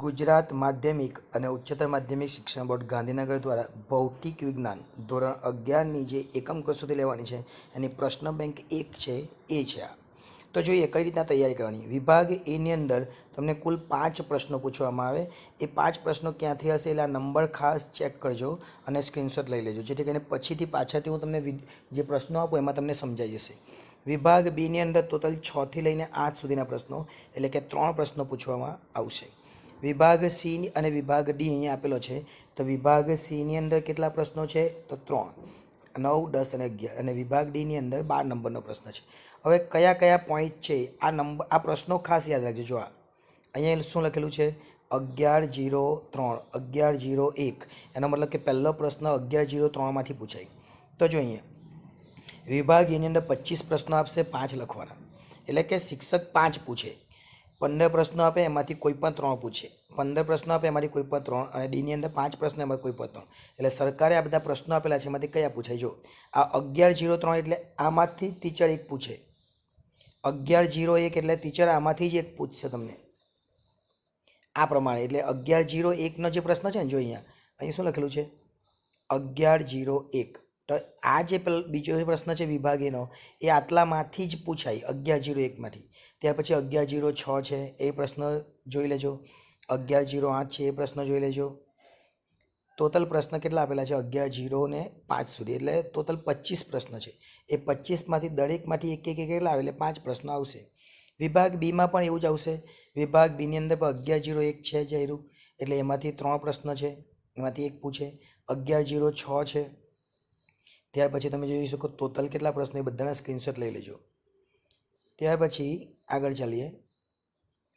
ગુજરાત માધ્યમિક અને ઉચ્ચતર માધ્યમિક શિક્ષણ બોર્ડ ગાંધીનગર દ્વારા ભૌતિક વિજ્ઞાન ધોરણ અગિયારની જે એકમ કસોટી લેવાની છે, એની પ્રશ્ન બેંક એક છે, એ છે આ. તો જોઈએ કઈ રીતના તૈયારી કરવાની. વિભાગ એની અંદર તમને કુલ પાંચ પ્રશ્નો પૂછવામાં આવે. એ પાંચ પ્રશ્નો ક્યાંથી હશે એટલે આ નંબર ખાસ ચેક કરજો અને સ્ક્રીનશોટ લઈ લેજો. જેથી કરીને પછીથી પાછળથી હું તમને જે પ્રશ્નો આપું એમાં તમને સમજાઈ જશે. વિભાગ બીની અંદર ટોટલ છથી લઈને આઠ સુધીના પ્રશ્નો, એટલે કે ત્રણ પ્રશ્નો પૂછવામાં આવશે. વિભાગ સી અને વિભાગ ડી અહીંયા આપેલો છે. તો વિભાગ સીની અંદર કેટલા પ્રશ્નો છે? તો ત્રણ. નવ, દસ અને અગિયાર. અને વિભાગ ડીની અંદર બાર નંબરનો પ્રશ્ન છે. હવે કયા કયા પોઈન્ટ છે? આ નંબર આ પ્રશ્નો ખાસ યાદ રાખજો. જો આ, અહીંયા શું લખેલું છે? અગિયાર જીરો ત્રણ. અગિયાર જીરો એક. એનો મતલબ કે પહેલો પ્રશ્ન અગિયાર જીરો ત્રણમાંથી પૂછાય. તો જો અહીંયા, વિભાગ એની અંદર પચીસ પ્રશ્નો આપશે, પાંચ લખવાના. એટલે કે શિક્ષક પાંચ પૂછે. પંદર પ્રશ્નો આપે, એમાંથી કોઈ પણ ત્રણ પૂછે. પંદર પ્રશ્નો આપે, એમાંથી કોઈ પણ ત્રણ અને ડીની અંદર પાંચ પ્રશ્નો એમાં કોઈ પણ ત્રણ. એટલે સરકારે આ બધા પ્રશ્નો આપેલા છે, એમાંથી કયા પૂછાય? જો, આ અગિયાર જીરો ત્રણ એટલે આમાંથી ટીચર એક પૂછે. અગિયાર જીરો એક એટલે ટીચર આમાંથી જ એક પૂછશે તમને. આ પ્રમાણે, એટલે અગિયાર જીરો એકનો જે પ્રશ્ન છે ને, જો અહીંયા અહીં શું લખેલું છે? અગિયાર જીરો એક. તો આ જે બીજો પ્રશ્ન છે વિભાગીનો, એ આટલામાંથી જ પૂછાય, અગિયાર જીરો એકમાંથી. ત્યાર પછી અગિયાર જીરો છ છે, એ પ્રશ્ન જોઈ લેજો. અગિયાર જીરો આઠ છે, એ પ્રશ્ન જોઈ લેજો. ટોટલ પ્રશ્ન કેટલા આપેલા છે? અગિયાર જીરો ને પાંચ સુધી. એટલે ટોટલ પચીસ પ્રશ્ન છે. એ પચીસમાંથી દરેકમાંથી એક એક એક કેટલા આવે એટલે પાંચ પ્રશ્નો આવશે. વિભાગ બીમાં પણ એવું જ આવશે. વિભાગ બીની અંદર પણ અગિયાર જીરો એક છે જયરું એટલે એમાંથી ત્રણ પ્રશ્ન છે. એમાંથી એક પૂછે. અગિયાર જીરો છ છે. ત્યાર પછી તમે જોઈ શકો ટોટલ કેટલા પ્રશ્નો એ બધાના સ્ક્રીનશોટ લઈ લેજો. ત્યાર પછી આગળ ચાલીએ.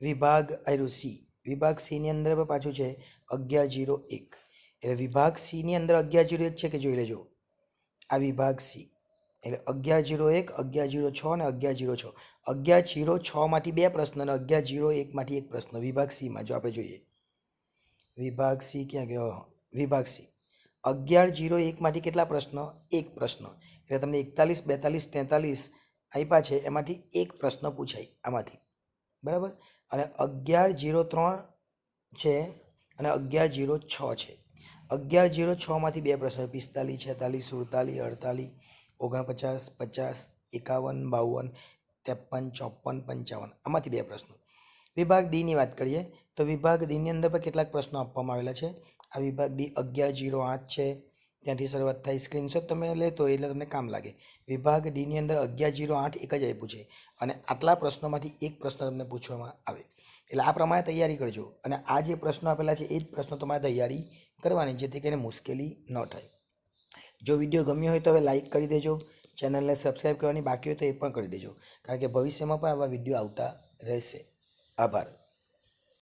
વિભાગ આયરું સી વિભાગ સીની અંદર પણ પાછું છે અગિયાર જીરો એક. એટલે વિભાગ સીની અંદર અગિયાર જીરો એક છે કે જોઈ લેજો. આ વિભાગ સી એટલે અગિયાર જીરો એક, અગિયાર જીરો છ અને અગિયાર જીરો છ. અગિયાર જીરો છમાંથી બે પ્રશ્ન અને અગિયાર જીરો એકમાંથી એક પ્રશ્ન. વિભાગ સીમાં જો આપણે જોઈએ. વિભાગ સી ક્યાં ગયો? વિભાગ સી અગિયાર જીરો એકમાંથી કેટલા પ્રશ્નો? એક પ્રશ્ન. એટલે તમને એકતાલીસ, બેતાલીસ, તેતાલીસ આપ્યા છે, એમાંથી એક પ્રશ્ન પૂછાય આમાંથી. બરાબર? અને અગિયાર જીરો ત્રણ છે અને અગિયાર જીરો છ છે. અગિયાર જીરો છમાંથી બે પ્રશ્ન પિસ્તાલીસ, છેતાલીસ, સુડતાલીસ, અડતાલીસ, ઓગણપચાસ, પચાસ, એકાવન, બાવન, ત્રેપન, ચોપન, પંચાવન આમાંથી બે પ્રશ્નો. વિભાગ ડીની વાત કરીએ તો વિભાગ ડીની અંદર પણ કેટલાક પ્રશ્નો આપવામાં આવેલા છે. આ વિભાગ ડી અગિયાર જીરો આઠ છે. ત્યાંથી શરૂઆત થાય સ્ક્રીનશોટ તમે લેતો એટલે તમને કામ લાગે. વિભાગ ડીની અંદર અગિયાર જીરો આઠ એક જ આપ્યું છે અને આટલા પ્રશ્નોમાંથી એક પ્રશ્ન તમને પૂછવામાં આવે. એટલે આ પ્રમાણે તૈયારી કરજો અને આ જે પ્રશ્નો આપેલા છે એ જ પ્રશ્નો તમારે તૈયારી કરવાની જેથી કરીને મુશ્કેલી ન થાય. જો વીડિયો ગમ્યો હોય તો હવે લાઇક કરી દેજો, ચેનલને સબસ્ક્રાઈબ કરવાની બાકી હોય તો એ પણ કરી દેજો. કારણ કે ભવિષ્યમાં પણ આવા વીડિયો આવતા રહેશે. આભાર.